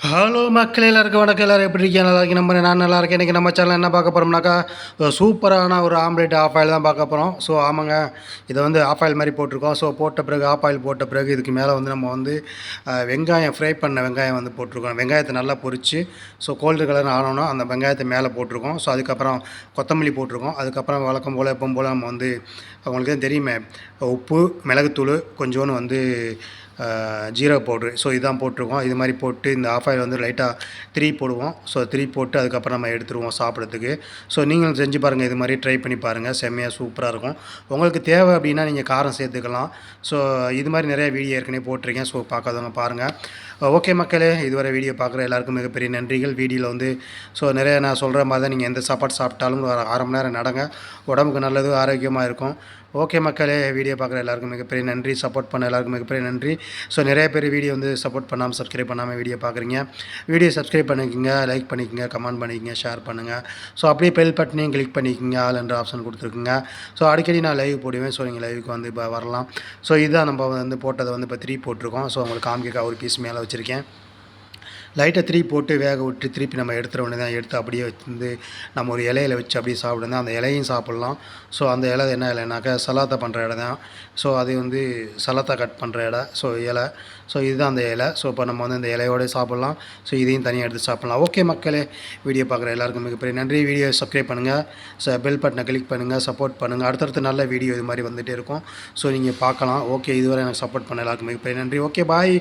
Hello மக்கள் எல்லாருக்கும் வணக்கம். எல்லோரும் எப்படி இருக்கீங்க? நல்லா இருக்கேன் நம்ம நான் நல்லா இருக்கேன். இன்றைக்கி நம்ம சேனல் என்ன பார்க்க போகிறோம்னாக்கா சூப்பரான ஒரு ஆம்லேட் ஆஃப் ஆயில் தான் பார்க்க போகிறோம் ஸோ ஆமாங்க. இதை வந்து ஆஃப் ஆயில் மாதிரி போட்டிருக்கோம். ஸோ போட்ட பிறகு ஆஃப் ஆயில் போட்ட பிறகு இதுக்கு மேலே வந்து நம்ம வந்து வெங்காயம் ஃப்ரை பண்ண வெங்காயம் வந்து போட்டிருக்கோம். வெங்காயத்தை நல்லா பொரித்து ஸோ கோல்டு கலர் ஆனோன்னா அந்த வெங்காயத்தை மேலே போட்டிருக்கோம். ஸோ அதுக்கப்புறம் கொத்தமல்லி போட்டிருக்கோம். அதுக்கப்புறம் வழக்கம் போல் எப்பவும் போல் நம்ம வந்து அவங்களுக்கு தான் தெரியுமே உப்பு மிளகுத்தூள் கொஞ்சோன்னு வந்து ஜீரக பவுட்ரு. ஸோ இதான் போட்டிருக்கோம். இது மாதிரி போட்டு இந்த ஆஃப் ஆயில் வந்து லைட்டாக த்ரீ போடுவோம். ஸோ த்ரீ போட்டு அதுக்கப்புறம் நம்ம எடுத்துருவோம் சாப்பிட்றதுக்கு. ஸோ நீங்களும் செஞ்சு பாருங்கள் இது மாதிரி ட்ரை பண்ணி பாருங்கள் செம்மையாக சூப்பராக இருக்கும். உங்களுக்கு தேவை அப்படின்னா நீங்கள் காரம் சேர்த்துக்கலாம். ஸோ இது மாதிரி நிறைய வீடியோ ஏற்கனவே போட்டிருக்கேன். ஸோ பார்க்காதவங்க பாருங்கள் ஓகே மக்களே இதுவரை வீடியோ பார்க்குற எல்லாருக்கும் மிகப்பெரிய நன்றிகள். வீடியோவில் வந்து ஸோ நிறைய நான் சொல்கிற மாதிரி தான் நீங்கள் எந்த சாப்பாடு சாப்பிட்டாலும் ஒரு அரை மணி நேரம் நடங்க. உடம்புக்கு நல்லது ஆரோக்கியமாக இருக்கும். ஓகே மக்களே வீடியோ பார்க்குற எல்லாருக்கும் மிகப்பெரிய நன்றி. சப்போர்ட் பண்ண எல்லாருக்கும் மிகப்பெரிய நன்றி. ஸோ நிறைய பேர் வீடியோ வந்து சப்போர்ட் பண்ணாமல் சப்ஸ்கிரைப் பண்ணாமல் வீடியோ பார்க்குறீங்க. வீடியோ சப்ஸ்கிரைப் பண்ணிக்கோங்க லைக் பண்ணிக்கோங்க கமெண்ட் பண்ணிக்கோங்க ஷேர் பண்ணுங்கள் ஸோ அப்படியே பெல் பட்டனையும் கிளிக் பண்ணிக்கோங்க ஆல் என்ற ஆப்ஷன் கொடுத்துருக்குங்க. ஸோ அடிக்கடி நான் லைவ் போடுவேன். ஸோ நீங்கள் லைவுக்கு வந்து இப்போ வரலாம். ஸோ இதுதான் நம்ம வந்து போட்டதை வந்து இப்போ த்ரீ போட்டிருக்கோம். ஸோ உங்களுக்கு காமிக்க ஒரு பீஸ் மேலே வச்சுருக்கேன். லைட்டாக திருப்பி போட்டு வேக விட்டு திருப்பி நம்ம எடுத்துகிற உடனே தான் எடுத்து அப்படியே வந்து நம்ம ஒரு இலையில வச்சு அப்படியே சாப்பிடுங்க அந்த இலையும் சாப்பிட்லாம். ஸோ அந்த இலை என்ன இலைனாக்கா சலாத்தா பண்ணுற இடம் தான். ஸோ அது வந்து சலாத்தா கட் பண்ணுற இடம் ஸோ இலை. ஸோ இதுதான் அந்த இலை. ஸோ இப்போ நம்ம வந்து அந்த இலையோடய சாப்பிட்லாம். ஸோ இதையும் தனியாக எடுத்து சாப்பிட்லாம். ஓகே மக்களே வீடியோ பார்க்குற எல்லாருக்கும் மிகப்பெரிய நன்றி. வீடியோ சப்ஸ்கிரைப் பண்ணுங்கள் ஸோ பெல் பட்டனை கிளிக் பண்ணுங்கள் சப்போர்ட் பண்ணுங்கள் அடுத்தடுத்து நல்ல வீடியோ இது மாதிரி வந்துகிட்டே இருக்கும். ஸோ நீங்கள் பார்க்கலாம். ஓகே இதுவரை எனக்கு சப்போர்ட் பண்ண எல்லாருக்கும் மிகப்பெரிய நன்றி. Okay bye